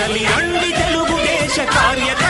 తల్లి రండి తెలుగుదేశ కార్యకర్తలారా